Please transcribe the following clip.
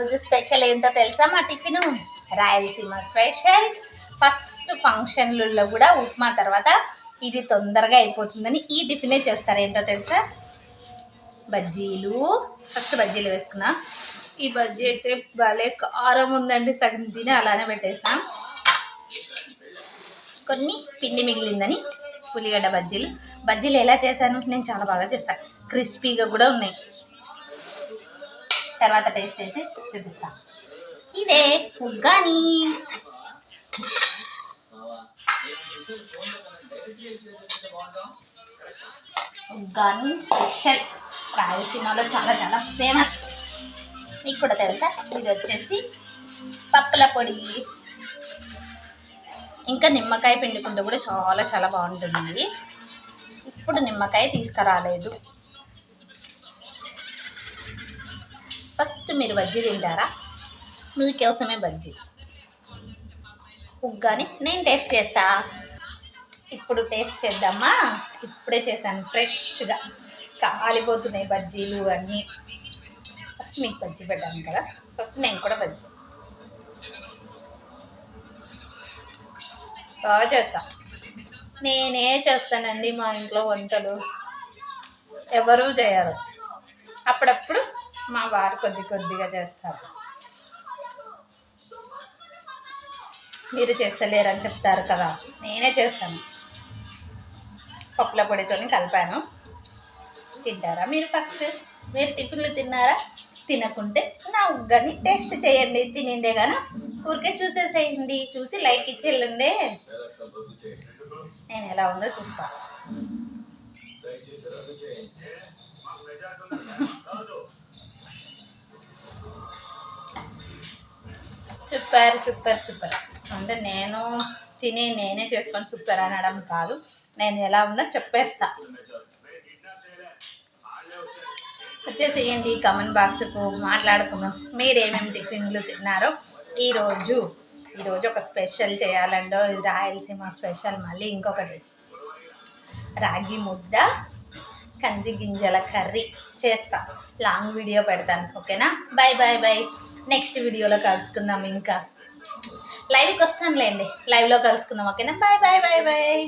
ఈరోజు స్పెషల్ ఏంటో తెలుసా? మా టిఫిన్ రాయలసీమ స్పెషల్. ఫస్ట్ ఫంక్షన్లలో కూడా ఉప్మా తర్వాత ఇది తొందరగా అయిపోతుందని ఈ టిఫినే చేస్తారు. ఏంటో తెలుసా? బజ్జీలు. ఫస్ట్ బజ్జీలు వేసుకున్నా. ఈ బజ్జీ అయితే భలే కారం ఉందండి. సగం తిని అలానే పెట్టేసాం కొన్ని పిండి మిగిలిందని ఉల్లిగడ్డ బజ్జీలు. బజ్జీలు ఎలా చేశాను? నేను చాలా బాగా చేస్తాను క్రిస్పీగా కూడా ఉన్నాయి. తర్వాత టేస్ట్ చేసి చూపిస్తా. ఇదే ఉగ్గాని. ఉగ్గాని స్పెషల్. రాయలసీమలో చాలా చాలా ఫేమస్. మీకు కూడా తెలుసా? ఇది వచ్చేసి పప్పుల పొడి. ఇంకా నిమ్మకాయ పిండుకుంటే కూడా చాలా చాలా బాగుంటుంది. ఇప్పుడు నిమ్మకాయ తీసుకురాలేదు. ఫస్ట్ మీరు బజ్జీ తింటారా? మీకోసమే బజ్జీ. ఉగ్గాని నేను టేస్ట్ చేస్తా. ఇప్పుడు టేస్ట్ చేద్దామా? ఇప్పుడే చేశాను ఫ్రెష్గా. కాలిపోతున్నాయి బజ్జీలు అన్నీ. ఫస్ట్ మీకు బజ్జీ పెట్టాను కదా. ఫస్ట్ నేను కూడా బజ్జీ. బాగా చేస్తా. నేనే చేస్తానండి మా ఇంట్లో వంటలు. ఎవరూ చేయరు. అప్పుడప్పుడు మా వారు కొద్ది కొద్దిగా చేస్తారు. మీరు చేస్తలేరని చెప్తారు కదా నేనే చేస్తాను. పప్పుల పొడితోని కలిపాను. తింటారా? మీరు ఫస్ట్ మీరు టిఫిన్లు తిన్నారా? తినకుంటే నా ఉగ్గని టేస్ట్ చేయండి తినిందే కానీ ఊరికే చూసేసేయండి చూసి లైక్ ఇచ్చేళ్ళండి. నేను ఎలా ఉందో చూస్తా. Super super super. అంటే నేను తిని నేనే చేసుకొని సూపర్ అనడం కాదు. నేను ఎలా ఉందో చెప్పేస్తా. వచ్చేసేయండి కమెంట్ బాక్స్కు మాట్లాడుకుందాం. మీరేమేమి టిఫిన్లు తిన్నారో? ఈరోజు ఈరోజు ఒక స్పెషల్ చేయాలండో? రాయలసీమ స్పెషల్ మళ్ళీ ఇంకొకటి. రాగి ముద్ద కంది గింజల కర్రీ. చేస్తా. లాంగ్ వీడియో పెడతాను ఓకేనా? బాయ్ బాయ్ బాయ్ నెక్స్ట్ వీడియోలో కలుసుకుందాం ఇంకా. లైవ్కి వస్తానులేండి. లైవ్లో కలుసుకుందాం ఓకేనా? Bye bye bye bye